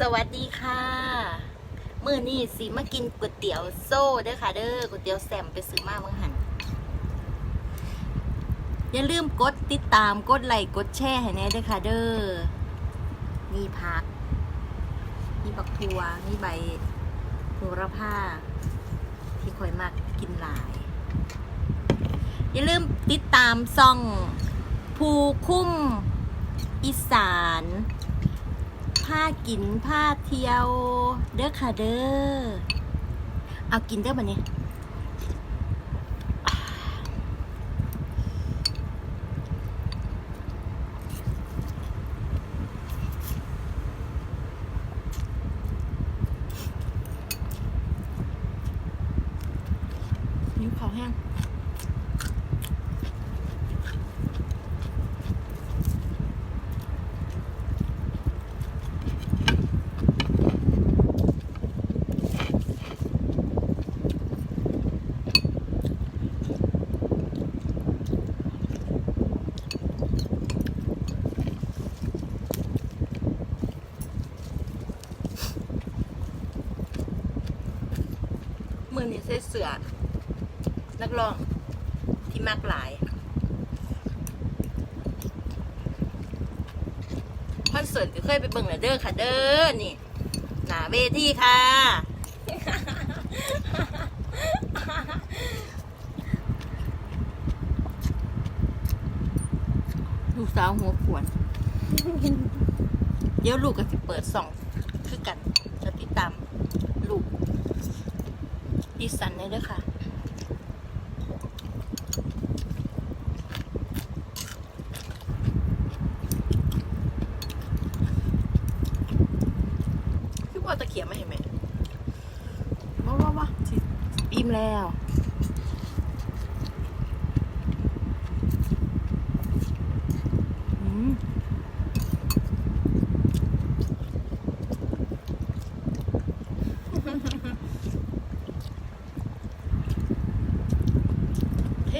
สวัสดีค่ะ มื้อนี้สิมากินก๋วยเตี๋ยวโซ่เด้อค่ะ เด้อก๋วยเตี๋ยวแซมไปซื้อมาเมื่อหันอย่าลืมกดติดตามกดไลค์กดแชร์ให้แน่เด้อค่ะ เด้อมีผัก มีบักทัวมีใบโหระพาที่คอยมากกินหลาย อย่าลืมติดตามซ่อง ภูคุ้มอีสาน ผ้ากินผ้าเที่ยว เด้อค่ะเด้อ เอากินเด้อบันนี้นิ้วเขาแห้ง มือนี่ใส่เสือนักร้องที่มากหลายคอนเสิร์ตก็เคยไปเบิ่งแล้วเด้อค่ะเด้อนี่หนาเวทีค่ะลูกสาวหัวขวน เดี๋ยวลูกก็สิเปิดส่อง คือกันจะติดตามลูก ดิสันได้ด้วยค่ะคือพ่อตะเขียบไม่เห็นไหมว้าวว้าวว้าวสิอิ่มแล้ว อืม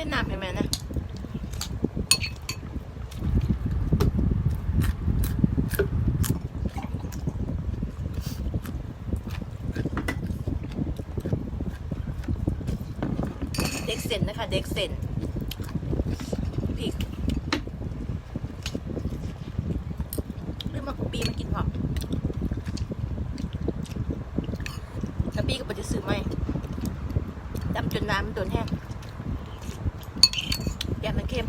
เทน้ำให้แม่นะเด็กเซนนะคะ เด็กเซนพริกเรื่องมากปีมากินพร้อมกะปีก็ปฏิซื้อไหมดำจนน้ำมันโดนแห้ง แกงมันเค็ม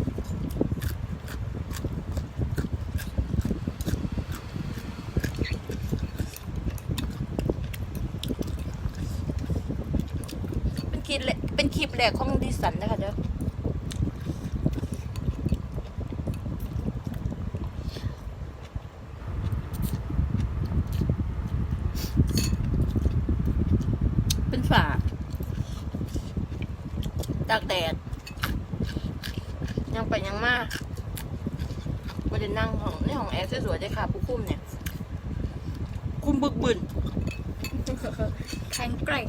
เป็นคลิปแรก เป็นคลิปแรกของดิสันนะคะเด้อเป็นฝาตากแดด ยังไปยังมาไม่ได้นั่งห้องในห้องแอร์สวยๆได้ค่ะผู้คุ้มเนี่ย คุ้มบึกบึนแข็งแกร่ง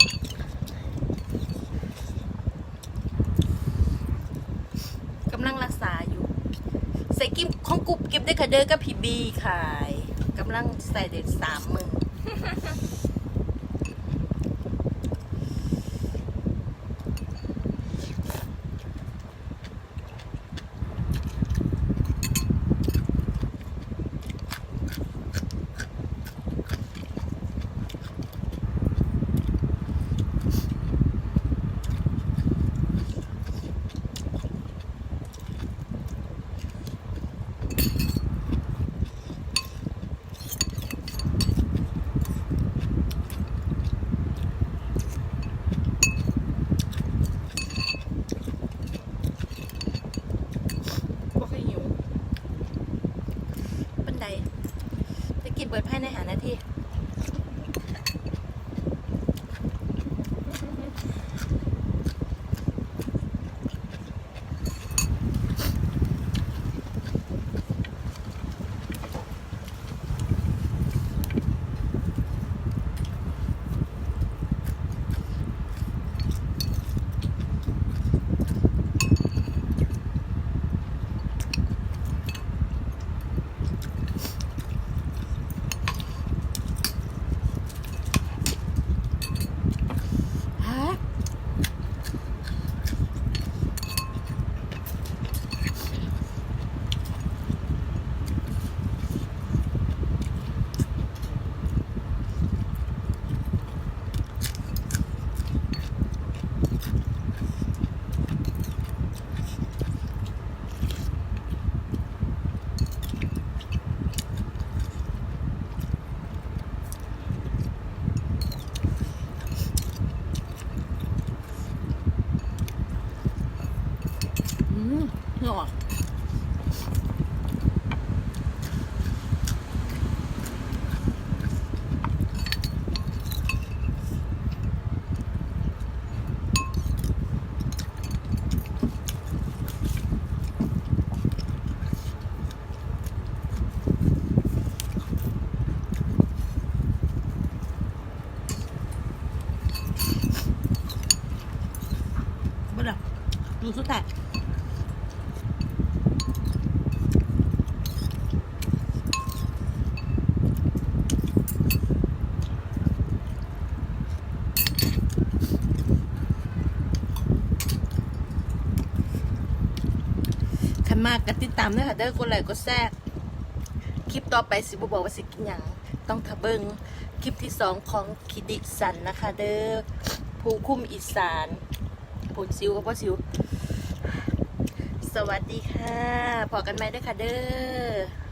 กำลังรักษาอยู่ ใส่กิมของกรุบกิ๊บได้ค่ะเด้อกับพี่บีขายกำลังใส่เด็ดสามมือ กิจเปิดภายในหานาที ดูสุดแต่ขันมากกันติดตามด้วยค่ะเด้อคนไหลค์ก็แซ่บคลิปต่อไปสิบบอกว่าสิกินอย่างต้องทะเบิงคลิปที่สองของคิดิสันนะคะ เด้อผู้คุ้มอีสาน ผลซิวกับพ่อซิว สวัสดีค่ะพอกันไหมด้วยค่ะเด้อ